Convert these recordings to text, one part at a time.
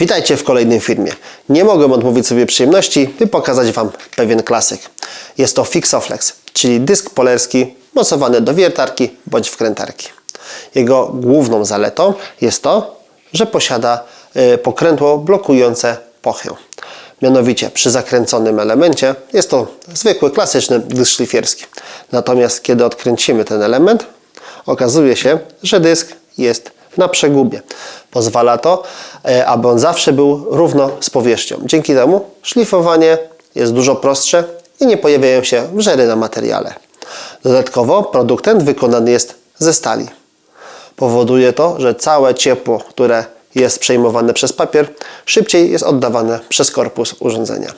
Witajcie w kolejnym filmie. Nie mogłem odmówić sobie przyjemności, by pokazać Wam pewien klasyk. Jest to Fixoflex, czyli dysk polerski mocowany do wiertarki bądź wkrętarki. Jego główną zaletą jest to, że posiada y, pokrętło blokujące pochę. Mianowicie przy zakręconym elemencie jest to zwykły, klasyczny dysk szlifierski. Natomiast kiedy odkręcimy ten element, okazuje się, że dysk jest na przegubie. Pozwala to, e, aby on zawsze był równo z powierzchnią. Dzięki temu szlifowanie jest dużo prostsze i nie pojawiają się wrzery na materiale. Dodatkowo produkt ten wykonany jest ze stali. Powoduje to, że całe ciepło, które jest przejmowane przez papier, szybciej jest oddawane przez korpus urządzenia.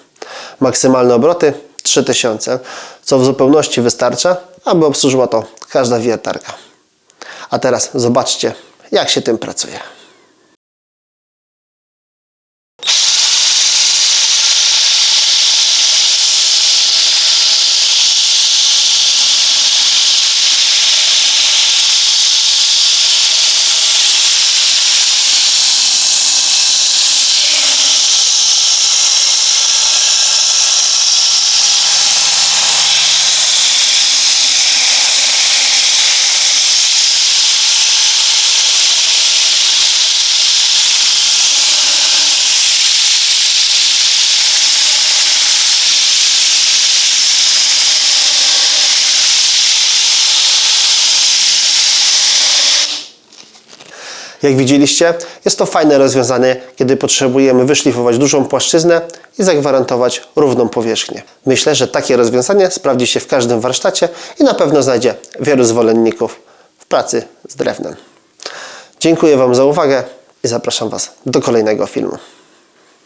Maksymalne obroty 3000, co w zupełności wystarcza, aby obsłużyła to każda wiertarka. A teraz zobaczcie, jak się tym pracuje. Jak widzieliście, jest to fajne rozwiązanie, kiedy potrzebujemy wyszlifować dużą płaszczyznę i zagwarantować równą powierzchnię. Myślę, że takie rozwiązanie sprawdzi się w każdym warsztacie i na pewno znajdzie wielu zwolenników w pracy z drewnem. Dziękuję Wam za uwagę i zapraszam Was do kolejnego filmu.